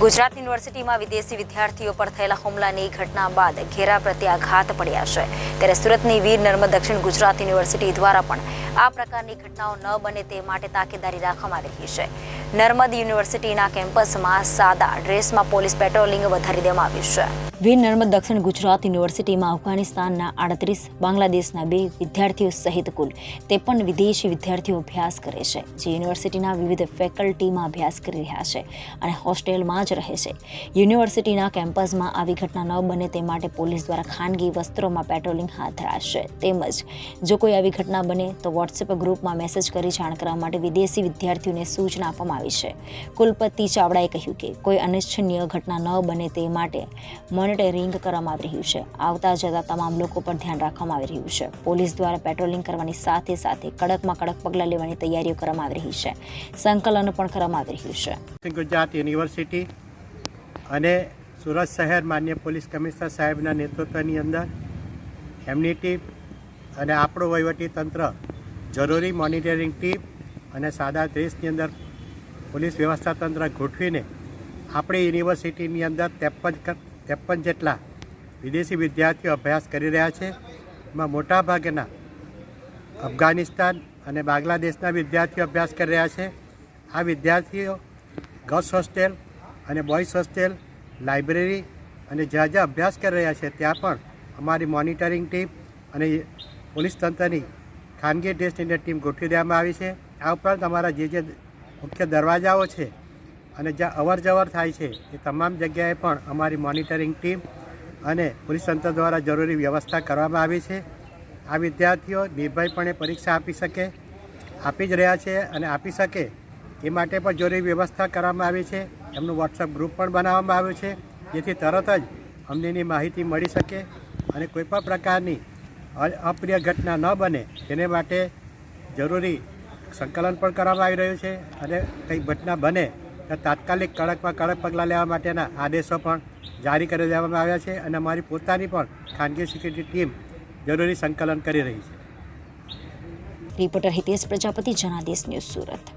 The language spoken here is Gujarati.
ગુજરાત યુનિવર્સિટીમાં વિદેશી વિદ્યાર્થીઓ પર થયેલા હુમલાની ઘટના બાદ ઘેરા પ્રત્યાઘાત પડ્યા છે. ત્યારે સુરતની વીર નર્મદ દક્ષિણ ગુજરાત યુનિવર્સિટી દ્વારા પણ આ પ્રકારની ઘટનાઓ ન બને તે માટે તાકેદારી રાખવામાં આવી રહી છે. નર્મદ યુનિવર્સિટીના કેમ્પસમાં સાદા ડ્રેસમાં પોલીસ પેટ્રોલિંગ વધારી દેવામાં આવ્યું છે. વીર નર્મદ દક્ષિણ ગુજરાત યુનિવર્સિટીમાં અફઘાનિસ્તાનના આડત્રીસ, બાંગ્લાદેશના બે વિદ્યાર્થીઓ સહિત કુલ ત્રેપન વિદેશી વિદ્યાર્થીઓ અભ્યાસ કરે છે, જે યુનિવર્સિટીના વિવિધ ફેકલ્ટીમાં અભ્યાસ કરી રહ્યા છે અને હોસ્ટેલમાં જ રહે છે. યુનિવર્સિટીના કેમ્પસમાં આવી ઘટના ન બને તે માટે પોલીસ દ્વારા ખાનગી વસ્ત્રોમાં પેટ્રોલિંગ હાથ ધરાશે તેમજ, જો કોઈ આવી ઘટના બને, તો વોટ્સએપ ગ્રુપમાં મેસેજ કરી જાણ કરવા માટે વિદેશી વિદ્યાર્થીઓને સૂચના આપવામાં આવી છે. કુલપતિ ચાવડાએ કહ્યું કે, કોઈ અનિચ્છનીય ઘટના ન બને તે માટે મોનિટરિંગ કરવામાં આવી રહ્યું છે. આવતા જતા તમામ લોકો પર ધ્યાન રાખવામાં આવી રહ્યું છે. પોલીસ દ્વારા પેટ્રોલિંગ કરવાની સાથે સાથે કડકમાં કડક પગલાં લેવાની તૈયારીઓ કરવામાં આવી રહી છે. સંકલન પણ કરવામાં આવી રહ્યું છે. ગુજરાત યુનિવર્સિટી અને સુરત શહેર માન્ય પોલીસ કમિશનર સાહેબના નેતૃત્વની અંદર એમની ટીમ અને આપણું વહીવટી તંત્ર જરૂરી મોનિટરિંગ ટીમ અને સાદા દેશની અંદર પોલીસ વ્યવસ્થા તંત્ર ગોઠવીને આપણી યુનિવર્સિટીની અંદર ત્રેપન ત્રેપન જેટલા વિદેશી વિદ્યાર્થીઓ અભ્યાસ કરી રહ્યા છે. એમાં મોટાભાગના અફઘાનિસ્તાન અને બાંગ્લાદેશના વિદ્યાર્થીઓ અભ્યાસ કરી રહ્યા છે. આ વિદ્યાર્થીઓ ગર્લ્સ હોસ્ટેલ અને બોયઝ હોસ્ટેલ લાઇબ્રેરી અને જ્યાં જ્યાં અભ્યાસ કરી રહ્યા છે ત્યાં પણ અમારી મોનિટરિંગ ટીમ અને પોલીસ તંત્રની ખાનગી ડ્રેસની ટીમ ગોઠવી દેવામાં આવી છે. આ ઉપરાંત અમારા જે જે મુખ્ય દરવાજાઓ છે અને જ્યાં અવર થાય છે, એ તમામ જગ્યાએ પણ અમારી મોનિટરિંગ ટીમ અને પોલીસ તંત્ર દ્વારા જરૂરી વ્યવસ્થા કરવામાં આવી છે. આ વિદ્યાર્થીઓ નિર્ભયપણે પરીક્ષા આપી શકે, આપી જ રહ્યા છે અને આપી શકે એ માટે પણ જરૂરી વ્યવસ્થા કરવામાં આવી છે. એમનું વોટ્સઅપ ગ્રુપ પણ બનાવવામાં આવ્યું છે, જેથી તરત જ અમને એની માહિતી મળી શકે. અને કોઈપણ પ્રકારની અપ્રિય ઘટના ન બને, તેને માટે જરૂરી સંકલન પણ કરવામાં આવી રહ્યું છે. અને કંઈ ઘટના બને તો તાત્કાલિક કડકમાં કડક પગલાં લેવા માટેના આદેશો પણ જારી કરી દેવામાં આવ્યા છે અને અમારી પોતાની પણ ખાનગી સિક્યુરિટી ટીમ જરૂરી સંકલન કરી રહી છે. Reporter Hitesh Prajapati, Janadesh News Surat.